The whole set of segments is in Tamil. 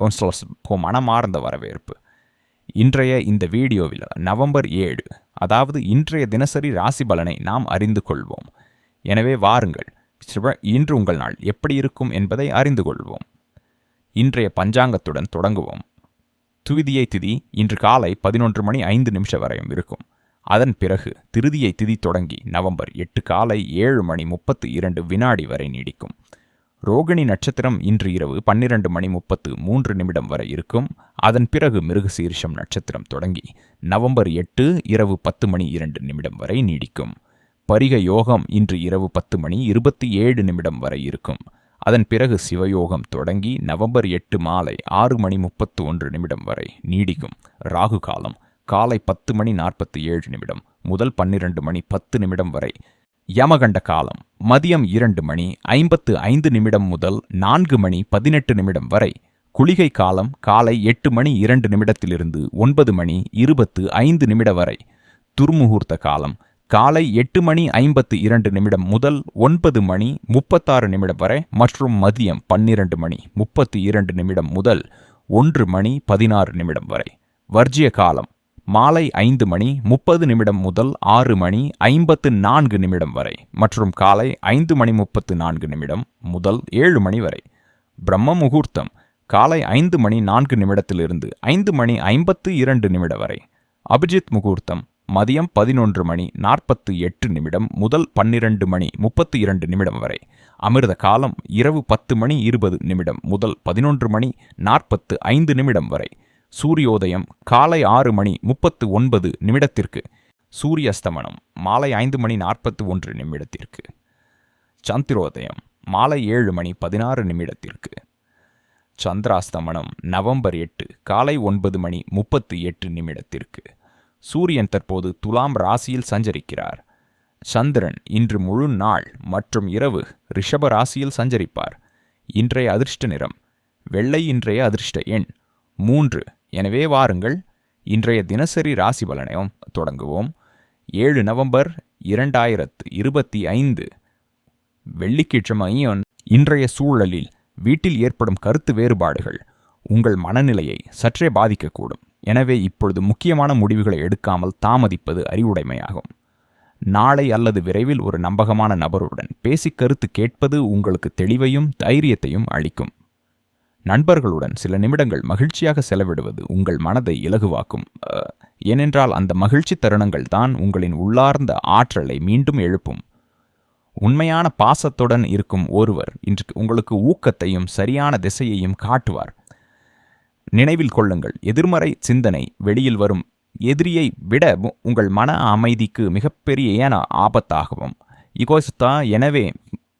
இப்போ மனமார்ந்த வரவேற்பு. இன்றைய இந்த வீடியோவில் நவம்பர் ஏழு அதாவது இன்றைய தினசரி ராசி பலனை நாம் அறிந்து கொள்வோம். எனவே வாருங்கள் சிவ- இன்று உங்கள் நாள் எப்படி இருக்கும் என்பதை அறிந்து கொள்வோம். இன்றைய பஞ்சாங்கத்துடன் தொடங்குவோம். துவிதியை திதி இன்று காலை பதினொன்று மணி ஐந்து நிமிஷம் வரையும் இருக்கும். அதன் பிறகு திருதியை திதி தொடங்கி நவம்பர் எட்டு காலை ஏழு மணி முப்பத்து இரண்டு வினாடி வரை நீடிக்கும். ரோகிணி நட்சத்திரம் இன்று இரவு பன்னிரண்டு மணி முப்பத்து மூன்று நிமிடம் வரை இருக்கும். அதன் பிறகு மிருகசீரிஷம் நட்சத்திரம் தொடங்கி நவம்பர் எட்டு இரவு பத்து மணி இரண்டு நிமிடம் வரை நீடிக்கும். பரிக யோகம் இன்று இரவு பத்து மணி இருபத்தி ஏழு நிமிடம் வரை இருக்கும். அதன் பிறகு சிவயோகம் தொடங்கி நவம்பர் எட்டு மாலை ஆறு மணி முப்பத்து ஒன்று நிமிடம் வரை நீடிக்கும். ராகு காலம் காலை பத்து மணி நாற்பத்தி ஏழு நிமிடம் முதல் பன்னிரண்டு மணி பத்து நிமிடம் வரை யமகண்ட காலம் மதியம் இரண்டு மணி ஐம்பத்து ஐந்து நிமிடம் முதல் நான்கு மணி பதினெட்டு நிமிடம் வரை குளிகை காலம் காலை எட்டு மணி இரண்டு நிமிடத்திலிருந்து ஒன்பது மணி இருபத்து ஐந்து நிமிட வரை துர்முகூர்த்த காலம் காலை எட்டு மணி ஐம்பத்து இரண்டு நிமிடம் முதல் ஒன்பது மணி முப்பத்தாறு நிமிடம் வரை மற்றும் மதியம் பன்னிரண்டு மணி முப்பத்தி இரண்டு நிமிடம் முதல் ஒன்று மணி பதினாறு நிமிடம் வரை. வர்ஜிய காலம் மாலை ஐந்து மணி முப்பது நிமிடம் முதல் ஆறு மணி ஐம்பத்து நான்கு நிமிடம் வரை மற்றும் காலை ஐந்து மணி முப்பத்து நான்கு நிமிடம் முதல் ஏழு மணி வரை. பிரம்ம முகூர்த்தம் காலை ஐந்து மணி நான்கு நிமிடத்திலிருந்து ஐந்து மணி ஐம்பத்து இரண்டு நிமிடம் வரை. அபிஜித் முகூர்த்தம் மதியம் பதினொன்று மணி நாற்பத்து எட்டு நிமிடம் முதல் பன்னிரண்டு மணி முப்பத்து இரண்டு நிமிடம் வரை. அமிர்த காலம் இரவு பத்து மணி இருபது நிமிடம் முதல் பதினொன்று மணி நாற்பத்து ஐந்து நிமிடம் வரை. சூரியோதயம் காலை ஆறு மணி முப்பத்து ஒன்பது நிமிடத்திற்கு. சூரிய அஸ்தமனம் மாலை ஐந்து மணி நாற்பத்து ஒன்று நிமிடத்திற்கு. சந்திரோதயம் மாலை ஏழு மணி பதினாறு நிமிடத்திற்கு. சந்திராஸ்தமனம் நவம்பர் எட்டு காலை ஒன்பது மணி முப்பத்து எட்டு நிமிடத்திற்கு. சூரியன் தற்போது துலாம் ராசியில் சஞ்சரிக்கிறார். சந்திரன் இன்று முழு நாள் மற்றும் இரவு ரிஷப ராசியில் சஞ்சரிப்பார். இன்றைய அதிர்ஷ்ட நிறம் வெள்ளை இன்றைய அதிர்ஷ்ட எண் மூன்று எனவே வாருங்கள் இன்றைய தினசரி ராசி பலனையும் தொடங்குவோம். ஏழு நவம்பர் இரண்டாயிரத்து இருபத்தி ஐந்து வெள்ளிக்கிழமையும் இன்றைய சூழலில் வீட்டில் ஏற்படும் கருத்து வேறுபாடுகள் உங்கள் மனநிலையை சற்றே பாதிக்கக்கூடும். எனவே இப்பொழுது முக்கியமான முடிவுகளை எடுக்காமல் தாமதிப்பது அறிவுடைமையாகும். நாளை அல்லது விரைவில் ஒரு நம்பகமான நபருடன் பேசி கருத்து கேட்பது உங்களுக்கு தெளிவையும் தைரியத்தையும் அளிக்கும். நண்பர்களுடன் சில நிமிடங்கள் மகிழ்ச்சியாக செலவிடுவது உங்கள் மனதை இலகுவாக்கும். ஏனென்றால் அந்த மகிழ்ச்சி தருணங்கள் தான் உங்களின் உள்ளார்ந்த ஆற்றலை மீண்டும் எழுப்பும். உண்மையான பாசத்துடன் இருக்கும் ஒருவர் இன்று உங்களுக்கு ஊக்கத்தையும் சரியான திசையையும் காட்டுவார். நினைவில் கொள்ளுங்கள் எதிர்மறை சிந்தனை வெளியில் வரும். எதிரியை விட உ- உங்கள் மன அமைதிக்கு மிகப்பெரிய ஏன ஆபத்தாகவும். இகோசத்தா எனவே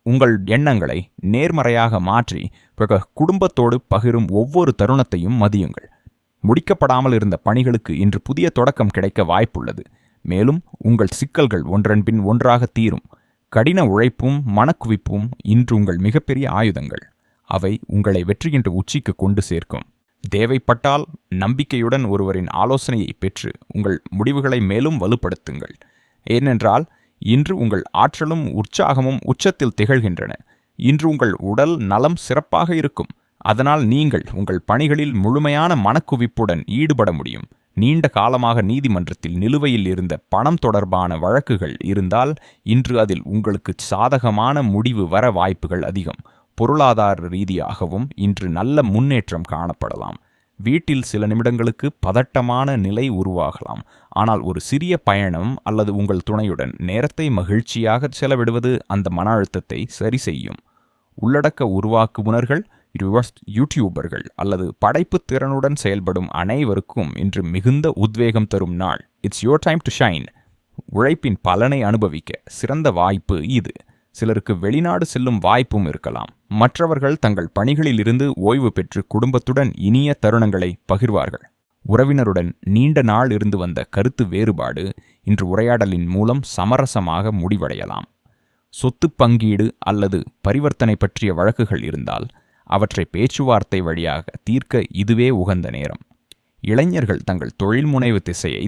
உங்கள் எண்ணங்களை நேர்மறையாக மாற்றி பிறகு குடும்பத்தோடு பகிரும் ஒவ்வொரு தருணத்தையும் மதியுங்கள். முடிக்கப்படாமல் இருந்த பணிகளுக்கு இன்று புதிய தொடக்கம் கிடைக்க வாய்ப்புள்ளது. மேலும் உங்கள் சிக்கல்கள் ஒன்றன்பின் ஒன்றாக தீரும். கடின உழைப்பும் மனக்குவிப்பும் இன்று உங்கள் மிகப்பெரிய ஆயுதங்கள். அவை உங்களை வெற்றிகின்ற உச்சிக்கு கொண்டு சேர்க்கும். தேவைப்பட்டால் நம்பிக்கையுடன் ஒருவரின் ஆலோசனையை பெற்று உங்கள் முடிவுகளை மேலும் வலுப்படுத்துங்கள். ஏனென்றால் இன்று உங்கள் ஆற்றலும் உற்சாகமும் உச்சத்தில் திகழ்கின்றன. இன்று உங்கள் உடல் நலம் சிறப்பாக இருக்கும். அதனால் நீங்கள் உங்கள் பணிகளில் முழுமையான மனக்குவிப்புடன் ஈடுபட முடியும். நீண்ட காலமாக நீதிமன்றத்தில் நிலுவையில் இருந்த பணம் தொடர்பான வழக்குகள் இருந்தால் இன்று அதில் உங்களுக்கு சாதகமான முடிவு வர வாய்ப்புகள் அதிகம். பொருளாதார ரீதியாகவும் இன்று நல்ல முன்னேற்றம் காணப்படலாம். வீட்டில் சில நிமிடங்களுக்கு பதட்டமான நிலை உருவாகலாம். ஆனால் ஒரு சிறிய பயணம் அல்லது உங்கள் துணையுடன் நேரத்தை மகிழ்ச்சியாக செலவிடுவது அந்த மன அழுத்தத்தை சரி செய்யும். உள்ளடக்க உருவாக்குநர்கள் யூடியூபர்கள் அல்லது படைப்பு திறனுடன் செயல்படும் அனைவருக்கும் இன்று மிகுந்த உத்வேகம் தரும் நாள். It's your time to shine உழைப்பின் பலனை அனுபவிக்க சிறந்த வாய்ப்பு இது. சிலருக்கு வெளிநாடு செல்லும் வாய்ப்பும் இருக்கலாம். மற்றவர்கள் தங்கள் பணிகளில் இருந்து ஓய்வு பெற்று குடும்பத்துடன் இனிய தருணங்களை பகிர்வார்கள். உறவினருடன் நீண்ட நாள் இருந்து வந்த கருத்து வேறுபாடு இன்று உரையாடலின் மூலம் சமரசமாக முடிவடையலாம். சொத்து பங்கீடு அல்லது பரிவர்த்தனை பற்றிய வழக்குகள் இருந்தால் அவற்றை பேச்சுவார்த்தை வழியாக தீர்க்க இதுவே உகந்த நேரம். இளைஞர்கள் தங்கள் தொழில் முனைவு திசையை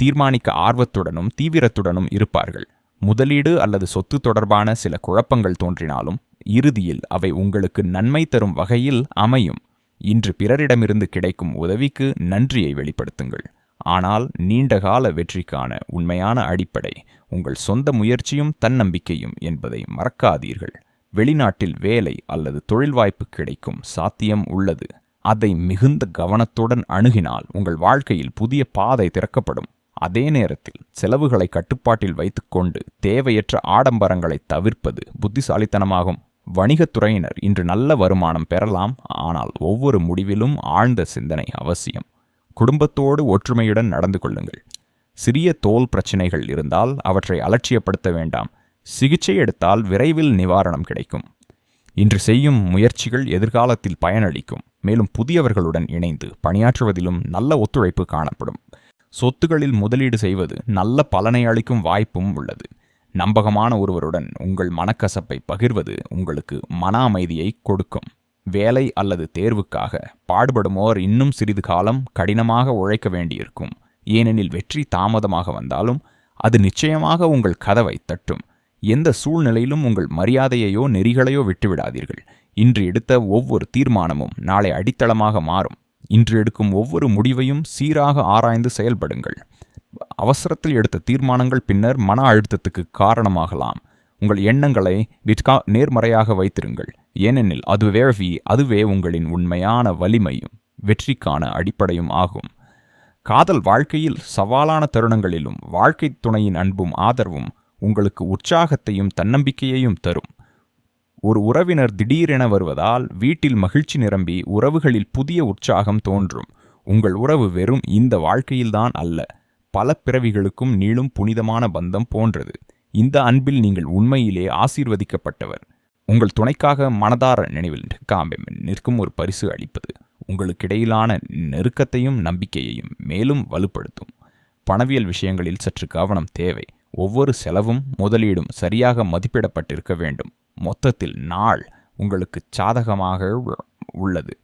தீர்மானிக்க ஆர்வத்துடனும் தீவிரத்துடனும் இருப்பார்கள். முதலீடு அல்லது சொத்து தொடர்பான சில குழப்பங்கள் தோன்றினாலும் இறுதியில் அவை உங்களுக்கு நன்மை தரும் வகையில் அமையும். இன்று பிறரிடமிருந்து கிடைக்கும் உதவிக்கு நன்றியை வெளிப்படுத்துங்கள். ஆனால் நீண்டகால வெற்றிக்கான உண்மையான அடிப்படை உங்கள் சொந்த முயற்சியும் தன்னம்பிக்கையும் என்பதை மறக்காதீர்கள். வெளிநாட்டில் வேலை அல்லது தொழில் வாய்ப்பு கிடைக்கும் சாத்தியம் உள்ளது. அதை மிகுந்த கவனத்துடன் அணுகினால் உங்கள் வாழ்க்கையில் புதிய பாதை திறக்கப்படும். அதே நேரத்தில் செலவுகளை கட்டுப்பாட்டில் வைத்துக்கொண்டு தேவையற்ற ஆடம்பரங்களை தவிர்ப்பது புத்திசாலித்தனமாகும். வணிகத்துறையினர் இன்று நல்ல வருமானம் பெறலாம் ஆனால் ஒவ்வொரு முடிவிலும் ஆழ்ந்த சிந்தனை அவசியம். குடும்பத்தோடு ஒற்றுமையுடன் நடந்து கொள்ளுங்கள். சிறிய தோல் பிரச்சனைகள் இருந்தால் அவற்றை அலட்சியப்படுத்த வேண்டாம். சிகிச்சை எடுத்தால் விரைவில் நிவாரணம் கிடைக்கும். இன்று செய்யும் முயற்சிகள் எதிர்காலத்தில் பயனளிக்கும். மேலும் புதியவர்களுடன் இணைந்து பணியாற்றுவதிலும் நல்ல ஒத்துழைப்பு காணப்படும். சொத்துகளில் முதலீடு செய்வது நல்ல பலனை அளிக்கும் வாய்ப்பும் உள்ளது. நம்பகமான ஒருவருடன் உங்கள் மனக்கசப்பை பகிர்வது உங்களுக்கு மன அமைதியை கொடுக்கும். வேலை அல்லது தேர்வுக்காக பாடுபடுமோர் இன்னும் சிறிது காலம் கடினமாக உழைக்க வேண்டியிருக்கும். ஏனெனில் வெற்றி தாமதமாக வந்தாலும் அது நிச்சயமாக உங்கள் கதவை தட்டும். எந்த சூழ்நிலையிலும் உங்கள் மரியாதையையோ நெறிகளையோ விட்டுவிடாதீர்கள். இன்று எடுத்த ஒவ்வொரு தீர்மானமும் நாளை அடித்தளமாக மாறும். இன்று எடுக்கும் ஒவ்வொரு முடிவையும் சீராக ஆராய்ந்து செயல்படுங்கள். அவசரத்தில் எடுத்த தீர்மானங்கள் பின்னர் மன அழுத்தத்துக்கு காரணமாகலாம். உங்கள் எண்ணங்களை விட்கா நேர்மறையாக வைத்திருங்கள். ஏனெனில் அதுவே அதுவே உங்களின் உண்மையான வலிமையும் வெற்றிக்கான அடிப்படையும் ஆகும். காதல் வாழ்க்கையில் சவாலான தருணங்களிலும் வாழ்க்கை துணையின் அன்பும் ஆதரவும் உங்களுக்கு உற்சாகத்தையும் தன்னம்பிக்கையையும் தரும். ஒரு உறவினர் திடீரென வருவதால் வீட்டில் மகிழ்ச்சி நிரம்பி உறவுகளில் புதிய உற்சாகம் தோன்றும். உங்கள் உறவு வெறும் இந்த வாழ்க்கையில்தான் அல்ல பல பிறவிகளுக்கும் நீளும் புனிதமான பந்தம் போன்றது. இந்த அன்பில் நீங்கள் உண்மையிலே ஆசீர்வதிக்கப்பட்டவர். உங்கள் துணைக்காக மனதார நினைவில் காம்பே நிற்கும் ஒரு பரிசு அளிப்பது உங்களுக்கிடையிலான நெருக்கத்தையும் நம்பிக்கையையும் மேலும் வலுப்படுத்தும். பணவியல் விஷயங்களில் சற்று கவனம் தேவை. ஒவ்வொரு செலவும் முதலீடும் சரியாக மதிப்பிடப்பட்டிருக்க வேண்டும். மொத்தத்தில் நாள் உங்களுக்கு சாதகமாக உள்ளது.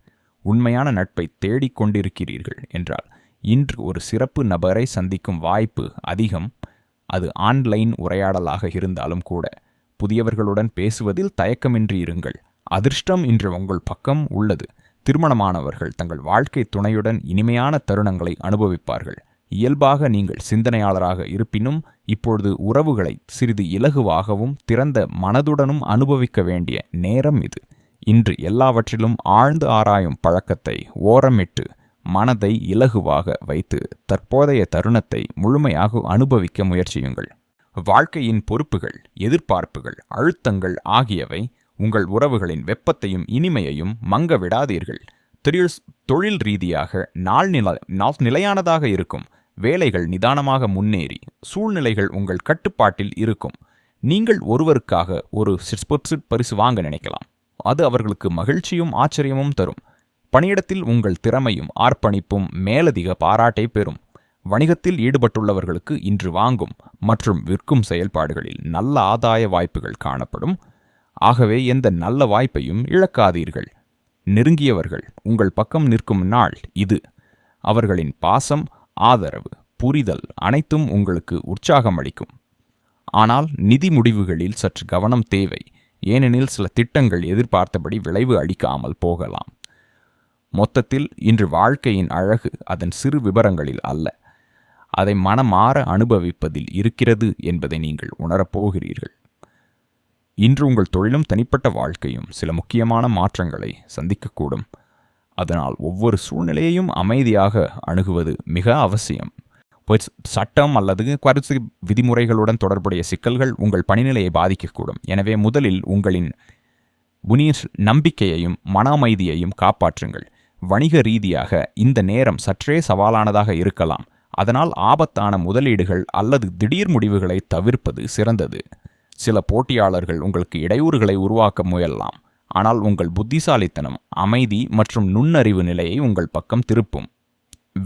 உண்மையான நட்பை தேடிக்கொண்டிருக்கிறீர்கள் என்றால் இன்று ஒரு சிறப்பு நபரை சந்திக்கும் வாய்ப்பு அதிகம். அது ஆன்லைன் உரையாடலாக இருந்தாலும் கூட. புதியவர்களுடன் பேசுவதில் தயக்கமின்றி இருங்கள். அதிர்ஷ்டம் இன்று உங்கள் பக்கம் உள்ளது. திருமணமானவர்கள் தங்கள் வாழ்க்கை துணையுடன் இனிமையான தருணங்களை அனுபவிப்பார்கள். இயல்பாக நீங்கள் சிந்தனையாளராக இருப்பினும் இப்பொழுது உறவுகளை சிறிது இலகுவாகவும் திறந்த மனதுடனும் அனுபவிக்க வேண்டிய நேரம் இது. இன்று எல்லாவற்றிலும் ஆழ்ந்து ஆராயும் பழக்கத்தை ஓரமிட்டு மனதை இலகுவாக வைத்து தற்போதைய தருணத்தை முழுமையாக அனுபவிக்க முயற்சியுங்கள். வாழ்க்கையின் பொறுப்புகள் எதிர்பார்ப்புகள் அழுத்தங்கள் ஆகியவை உங்கள் உறவுகளின் வெப்பத்தையும் இனிமையையும் மங்க விடாதீர்கள். தொழில் ரீதியாக நாள் நில நிலையானதாக இருக்கும். வேலைகள் நிதானமாக முன்னேறி சூழ்நிலைகள் உங்கள் கட்டுப்பாட்டில் இருக்கும். நீங்கள் ஒருவருக்காக ஒரு சிற்பசிட் பரிசு வாங்க நினைக்கலாம். அது அவர்களுக்கு மகிழ்ச்சியும் ஆச்சரியமும் தரும். பணியிடத்தில் உங்கள் திறமையும் ஆர்ப்பணிப்பும் மேலதிக பாராட்டை பெறும். வணிகத்தில் ஈடுபட்டுள்ளவர்களுக்கு இன்று வாங்கும் மற்றும் விற்கும் செயல்பாடுகளில் நல்ல ஆதாய வாய்ப்புகள் காணப்படும். ஆகவே எந்த நல்ல வாய்ப்பையும் இழக்காதீர்கள். நெருங்கியவர்கள் உங்கள் பக்கம் நிற்கும் நாள் இது. அவர்களின் பாசம் ஆதரவு புரிதல் அனைத்தும் உங்களுக்கு உற்சாகம் அளிக்கும் ஆனால் நிதி முடிவுகளில் சற்று கவனம் தேவை. ஏனெனில் சில திட்டங்கள் எதிர்பார்த்தபடி விளைவு அளிக்காமல் போகலாம். மொத்தத்தில் இன்று வாழ்க்கையின் அழகு அதன் சிறு விவரங்களில் அல்ல. அதை மனமாற அனுபவிப்பதில் இருக்கிறது என்பதை நீங்கள் உணரப்போகிறீர்கள் இன்று உங்கள் தொழிலும் தனிப்பட்ட வாழ்க்கையும் சில முக்கியமான மாற்றங்களை சந்திக்கக்கூடும். அதனால் ஒவ்வொரு சூழ்நிலையையும் அமைதியாக அணுகுவது மிக அவசியம். சட்டம் அல்லது கருத்து விதிமுறைகளுடன் தொடர்புடைய சிக்கல்கள் உங்கள் பணிநிலையை பாதிக்கக்கூடும். எனவே முதலில் உங்களின் உனிய நம்பிக்கையையும் மன அமைதியையும் காப்பாற்றுங்கள். வணிக ரீதியாக இந்த நேரம் சற்றே சவாலானதாக இருக்கலாம். அதனால் ஆபத்தான முதலீடுகள் அல்லது திடீர் முடிவுகளை தவிர்ப்பது சிறந்தது. சில போட்டியாளர்கள் உங்களுக்கு இடையூறுகளை உருவாக்க முயலலாம். ஆனால் உங்கள் புத்திசாலித்தனம் அமைதி மற்றும் நுண்ணறிவு நிலையை உங்கள் பக்கம் திருப்பும்.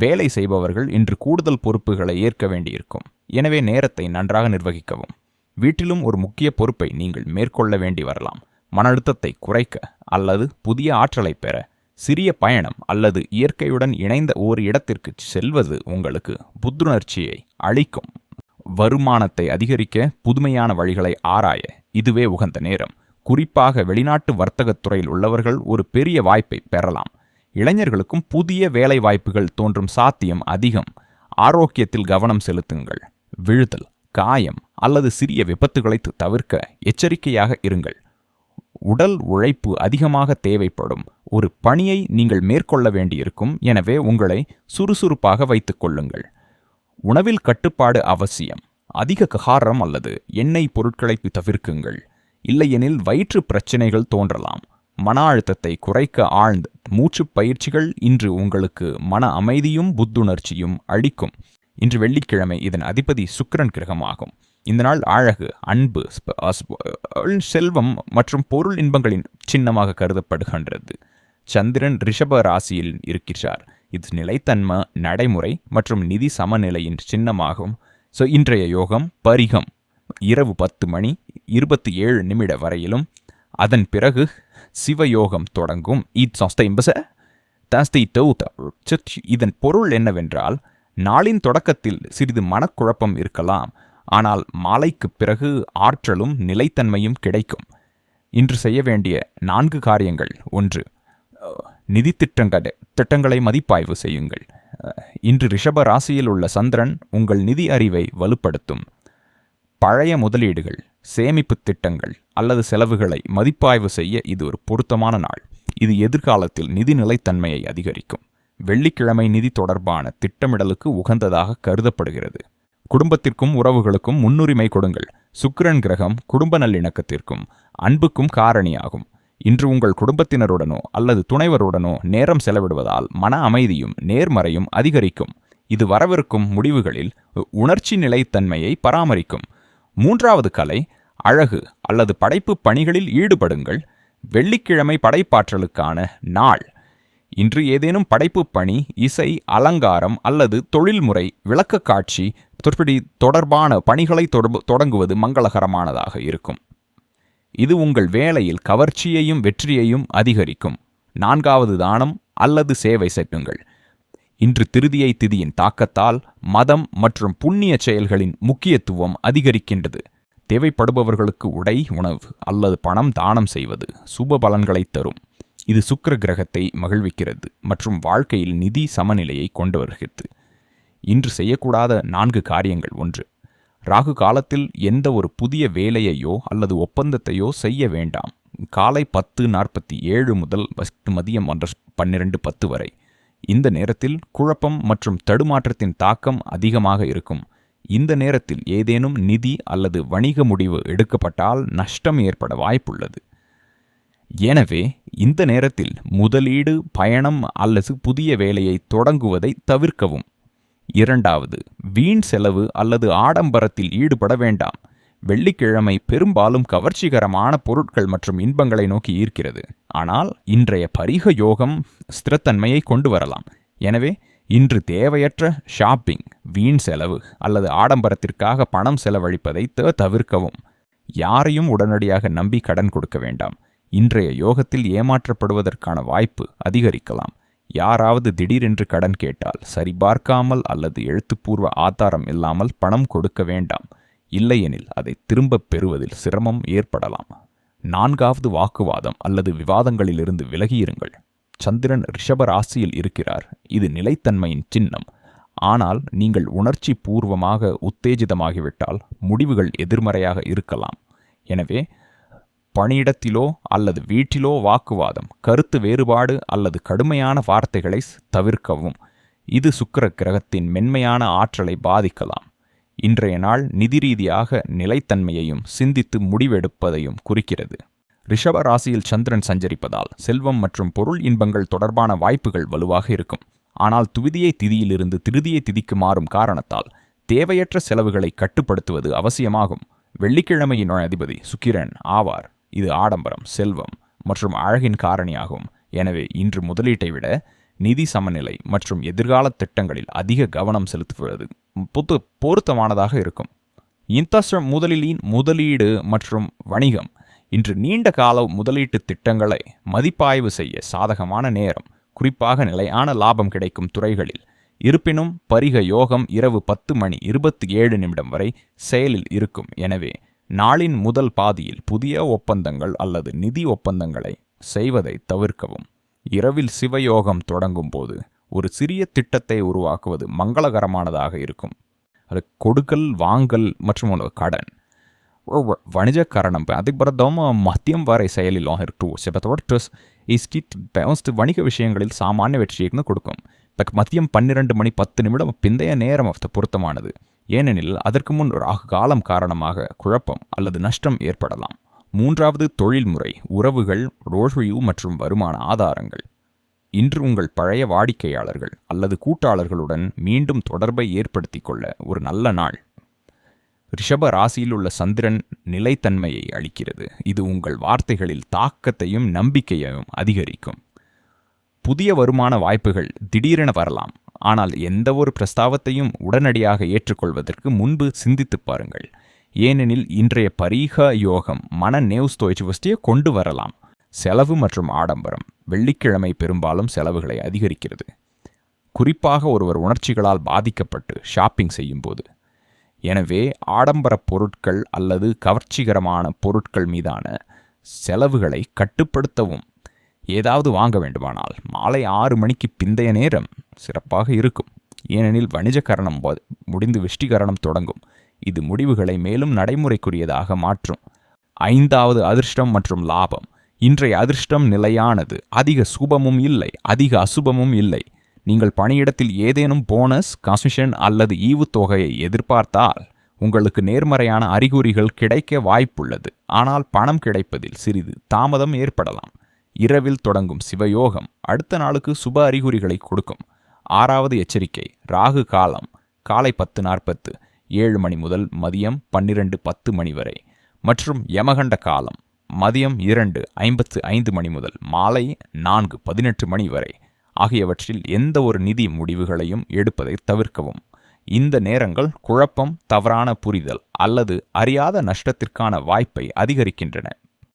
வேலை செய்பவர்கள் இன்று கூடுதல் பொறுப்புகளை ஏற்க வேண்டியிருக்கும். எனவே நேரத்தை நன்றாக நிர்வகிக்கவும். வீட்டிலும் ஒரு முக்கிய பொறுப்பை நீங்கள் மேற்கொள்ள வேண்டி வரலாம். மன அழுத்தத்தை குறைக்க அல்லது புதிய ஆற்றலை பெற சிறிய பயணம் அல்லது இயற்கையுடன் இணைந்த ஓர் இடத்திற்கு செல்வது உங்களுக்கு புத்துணர்ச்சியை அளிக்கும். வருமானத்தை அதிகரிக்க புதுமையான வழிகளை ஆராய இதுவே உகந்த நேரம். குறிப்பாக வெளிநாட்டு வர்த்தகத் துறையில் உள்ளவர்கள் ஒரு பெரிய வாய்ப்பை பெறலாம். இளைஞர்களுக்கும் புதிய வேலை வாய்ப்புகள் தோன்றும் சாத்தியம் அதிகம். ஆரோக்கியத்தில் கவனம் செலுத்துங்கள். விழுதல் காயம் அல்லது சிறிய விபத்துகளை தவிர்க்க எச்சரிக்கையாக இருங்கள். உடல் உழைப்பு அதிகமாக தேவைப்படும். ஒரு பணியை நீங்கள் மேற்கொள்ள வேண்டியிருக்கும். எனவே உங்களை சுறுசுறுப்பாக வைத்துக் கொள்ளுங்கள். உணவில் கட்டுப்பாடு அவசியம். அதிக காரம் அல்லது எண்ணெய் பொருட்களை தவிர்க்குங்கள். இல்லையெனில் வயிற்று பிரச்சினைகள் தோன்றலாம். மன அழுத்தத்தை குறைக்க ஆழ்ந்த மூச்சுப் பயிற்சிகள் இன்று உங்களுக்கு மன அமைதியும் புத்துணர்ச்சியும் அளிக்கும். இன்று வெள்ளிக்கிழமை இதன் அதிபதி சுக்கரன் கிரகமாகும். இந்த நாள் அழகு அன்பு செல்வம் மற்றும் பொருள் இன்பங்களின் சின்னமாக கருதப்படுகின்றது. சந்திரன் ரிஷப ராசியில் இருக்கிறார் இது நிலைத்தன்மை நடைமுறை மற்றும் நிதி சமநிலையின் சின்னமாகும். ஸோ இன்றைய யோகம் பரிகம். இரவு பத்து மணி இருபத்தி ஏழு நிமிட வரையிலும் அதன் பிறகு சிவயோகம் தொடங்கும். இதன் பொருள் என்னவென்றால் நாளின் தொடக்கத்தில் சிறிது மனக்குழப்பம் இருக்கலாம். ஆனால் மாலைக்குப் பிறகு ஆற்றலும் நிலைத்தன்மையும் கிடைக்கும். இன்று செய்ய வேண்டிய நான்கு காரியங்கள். ஒன்று நிதி திட்டங்கள் திட்டங்களை மதிப்பாய்வு செய்யுங்கள். இன்று ரிஷப ராசியில் உள்ள சந்திரன் உங்கள் நிதி அறிவை வலுப்படுத்தும். பழைய முதலீடுகள் சேமிப்பு திட்டங்கள் அல்லது செலவுகளை மதிப்பாய்வு செய்ய இது ஒரு பொருத்தமான நாள். இது எதிர்காலத்தில் நிதி நிலைத்தன்மையை அதிகரிக்கும். வெள்ளிக்கிழமை நிதி தொடர்பான திட்டமிடலுக்கு உகந்ததாக கருதப்படுகிறது. குடும்பத்திற்கும் உறவுகளுக்கும் முன்னுரிமை கொடுங்கள். சுக்கிரன் கிரகம் குடும்ப நல்லிணக்கத்திற்கும் அன்புக்கும் காரணியாகும். இன்று உங்கள் குடும்பத்தினருடனோ அல்லது துணைவருடனோ நேரம் செலவிடுவதால் மன அமைதியும் நேர்மறையும் அதிகரிக்கும். இது வரவிருக்கும் முடிவுகளில் உணர்ச்சி நிலைத்தன்மையை பராமரிக்கும். மூன்றாவது கலை அழகு அல்லது படைப்பு பணிகளில் ஈடுபடுங்கள். வெள்ளிக்கிழமை படைப்பாற்றலுக்கான நாள். இன்று ஏதேனும் படைப்பு பணி இசை அலங்காரம் அல்லது தொழில்முறை விளக்க காட்சி தொற்படி தொடர்பான பணிகளை தொடங்குவது மங்களகரமானதாக இருக்கும். இது உங்கள் வேலையில் கவர்ச்சியையும் வெற்றியையும் அதிகரிக்கும். நான்காவது தானம் அல்லது சேவை செய்யுங்கள் இன்று திருதியை திதியின் தாக்கத்தால் மதம் மற்றும் புண்ணிய செயல்களின் முக்கியத்துவம் அதிகரிக்கின்றது. தேவைப்படுபவர்களுக்கு உடை உணவு அல்லது பணம் தானம் செய்வது சுப பலன்களை தரும். இது சுக்கிர கிரகத்தை மகிழ்விக்கிறது மற்றும் வாழ்க்கையில் நிதி சமநிலையை கொண்டு வருகிறது. இன்று செய்யக்கூடாத நான்கு காரியங்கள் ஒன்று. ராகு காலத்தில் எந்த ஒரு புதிய வேலையையோ அல்லது ஒப்பந்தத்தையோ செய்ய வேண்டாம். காலை பத்து நாற்பத்தி ஏழு முதல் மதியம் ஒன்று பன்னிரண்டு பத்து வரை. இந்த நேரத்தில் குழப்பம் மற்றும் தடுமாற்றத்தின் தாக்கம் அதிகமாக இருக்கும். இந்த நேரத்தில் ஏதேனும் நிதி அல்லது வணிக முடிவு எடுக்கப்பட்டால் நஷ்டம் ஏற்பட வாய்ப்புள்ளது. எனவே இந்த நேரத்தில் முதலீடு பயணம் அல்லது புதிய வேலையை தொடங்குவதை தவிர்க்கவும். இரண்டாவது வீண் செலவு அல்லது ஆடம்பரத்தில் ஈடுபட வேண்டாம். வெள்ளிக்கிழமை பெரும்பாலும் கவர்ச்சிகரமான பொருட்கள் மற்றும் இன்பங்களை நோக்கி ஈர்க்கிறது. ஆனால் இன்றைய பரிக யோகம் ஸ்திரத்தன்மையை கொண்டு வரலாம். எனவே இன்று தேவையற்ற ஷாப்பிங் வீண் செலவு அல்லது ஆடம்பரத்திற்காக பணம் செலவழிப்பதை த- தவிர்க்கவும். யாரையும் உடனடியாக நம்பி கடன் கொடுக்க வேண்டாம். இன்றைய யோகத்தில் ஏமாற்றப்படுவதற்கான வாய்ப்பு அதிகரிக்கலாம். யாராவது திடீரென்று கடன் கேட்டால் சரிபார்க்காமல் அல்லது எழுத்துப்பூர்வ ஆதாரம் இல்லாமல் பணம் கொடுக்க வேண்டாம். இல்லையெனில் அதை திரும்பப் பெறுவதில் சிரமம் ஏற்படலாம். நான்காவது வாக்குவாதம் அல்லது விவாதங்களிலிருந்து விலகியிருங்கள். சந்திரன் ரிஷப ராசியில் இருக்கிறார். இது நிலைத்தன்மையின் சின்னம். ஆனால் நீங்கள் உணர்ச்சி பூர்வமாக உத்தேஜிதமாகிவிட்டால் முடிவுகள் எதிர்மறையாக இருக்கலாம். எனவே பணியிடத்திலோ அல்லது வீட்டிலோ வாக்குவாதம் கருத்து வேறுபாடு அல்லது கடுமையான வார்த்தைகளை தவிர்க்கவும். இது சுக்கிர கிரகத்தின் மென்மையான ஆற்றலை பாதிக்கலாம். இன்றைய நாள் நிதி ரீதியாக நிலைத்தன்மையையும் சிந்தித்து முடிவெடுப்பதையும் குறிக்கிறது. ரிஷப ராசியில் சந்திரன் சஞ்சரிப்பதால் செல்வம் மற்றும் பொருள் இன்பங்கள் தொடர்பான வாய்ப்புகள் வலுவாக இருக்கும். ஆனால் துவிதியை திதியிலிருந்து திருதியை திதிக்கு மாறும் காரணத்தால் தேவையற்ற செலவுகளை கட்டுப்படுத்துவது அவசியமாகும். வெள்ளிக்கிழமையின் அதிபதி சுக்கிரன் ஆவார். இது ஆடம்பரம் செல்வம் மற்றும் அழகின் காரணியாகும். எனவே இன்று முதலீட்டை விட நிதி சமநிலை மற்றும் எதிர்கால திட்டங்களில் அதிக கவனம் செலுத்துவது புத்து பொருத்தமானதாக இருக்கும். இந்தஸ்ர முதலிலின் முதலீடு மற்றும் வணிகம் இன்று நீண்ட கால முதலீட்டு திட்டங்களை மதிப்பாய்வு செய்ய சாதகமான நேரம். குறிப்பாக நிலையான லாபம் கிடைக்கும் துறைகளில். இருப்பினும் பரிக யோகம் இரவு பத்து மணி இருபத்தி ஏழு நிமிடம் வரை செயலில் இருக்கும். எனவே நாளின் முதல் பாதியில் புதிய ஒப்பந்தங்கள் அல்லது நிதி ஒப்பந்தங்களை செய்வதை தவிர்க்கவும். இரவில் சிவயோகம் தொடங்கும் போது ஒரு சிறிய திட்டத்தை உருவாக்குவது மங்களகரமானதாக இருக்கும். அது கொடுக்கல் வாங்கல் மற்றும் ஒரு கடன். வணிக காரணம் அதிபரதம் மத்தியம் வரை செயலில் இருக்கு செபத்தோடஸ் இஸ்கிட் பெவஸ்ட் வணிக விஷயங்களில் சாமானிய வெற்றியை கொடுக்கும். பக் மதியம் பன்னிரண்டு மணி பத்து நிமிடம் பிந்தைய நேரம் பொருத்தமானது. ஏனெனில் அதற்கு முன் ராகு காலம் காரணமாக குழப்பம் அல்லது நஷ்டம் ஏற்படலாம். மூன்றாவது தொழில்முறை உறவுகள் ரோஷியு மற்றும் வருமான ஆதாரங்கள். இன்று உங்கள் பழைய வாடிக்கையாளர்கள் அல்லது கூட்டாளர்களுடன் மீண்டும் தொடர்பை ஏற்படுத்திக் கொள்ள ஒரு நல்ல நாள். ரிஷப ராசியில் உள்ள சந்திரன் நிலைத்தன்மையை அளிக்கிறது. இது உங்கள் வார்த்தைகளில் தாக்கத்தையும் நம்பிக்கையையும் அதிகரிக்கும். புதிய வருமான வாய்ப்புகள் திடீரென வரலாம். ஆனால் எந்த ஒரு பிரஸ்தாவத்தையும் உடனடியாக ஏற்றுக்கொள்வதற்கு முன்பு சிந்தித்துப் பாருங்கள். ஏனெனில் இன்றைய பரீக யோகம் மன நேவ்ஸ்தோய்ச்சுவஸ்டியை கொண்டு வரலாம் செலவு மற்றும் ஆடம்பரம். வெள்ளிக்கிழமை பெரும்பாலும் செலவுகளை அதிகரிக்கிறது. குறிப்பாக ஒருவர் உணர்ச்சிகளால் பாதிக்கப்பட்டு ஷாப்பிங் செய்யும்போது. எனவே ஆடம்பர பொருட்கள் அல்லது கவர்ச்சிகரமான பொருட்கள் மீதான செலவுகளை கட்டுப்படுத்தவும். ஏதாவது வாங்க வேண்டுமானால் மாலை ஆறு மணிக்கு பிந்தைய நேரம் சிறப்பாக இருக்கும். ஏனெனில் வணிஜகரணம் முடிந்து விஷ்டிகரணம் தொடங்கும். இது முடிவுகளை மேலும் நடைமுறைக்குரியதாக மாற்றும். ஐந்தாவது அதிர்ஷ்டம் மற்றும் லாபம். இன்றைய அதிர்ஷ்டம் நிலையானது. அதிக சுபமும் இல்லை. அதிக அசுபமும் இல்லை. நீங்கள் பணியிடத்தில் ஏதேனும் போனஸ் கமிஷன் அல்லது ஈவுத்தொகையை எதிர்பார்த்தால் உங்களுக்கு நேர்மறையான அறிகுறிகள் கிடைக்க வாய்ப்புள்ளது. ஆனால் பணம் கிடைப்பதில் சிறிது தாமதம் ஏற்படலாம். இரவில் தொடங்கும் சிவயோகம் அடுத்த நாளுக்கு சுப அறிகுறிகளை கொடுக்கும். ஆறாவது எச்சரிக்கை. ராகு காலம். காலை பத்து நாற்பத்து ஏழு மணி முதல் மதியம் பன்னிரண்டு பத்து மணி வரை. மற்றும் யமகண்ட காலம் மதியம் இரண்டு ஐம்பத்து ஐந்து மணி முதல் மாலை நான்கு பதினெட்டு மணி வரை. ஆகியவற்றில் எந்த ஒரு நிதி முடிவுகளையும் எடுப்பதை தவிர்க்கவும். இந்த நேரங்கள் குழப்பம் தவறான புரிதல் அல்லது அறியாத நஷ்டத்திற்கான வாய்ப்பை அதிகரிக்கின்றன.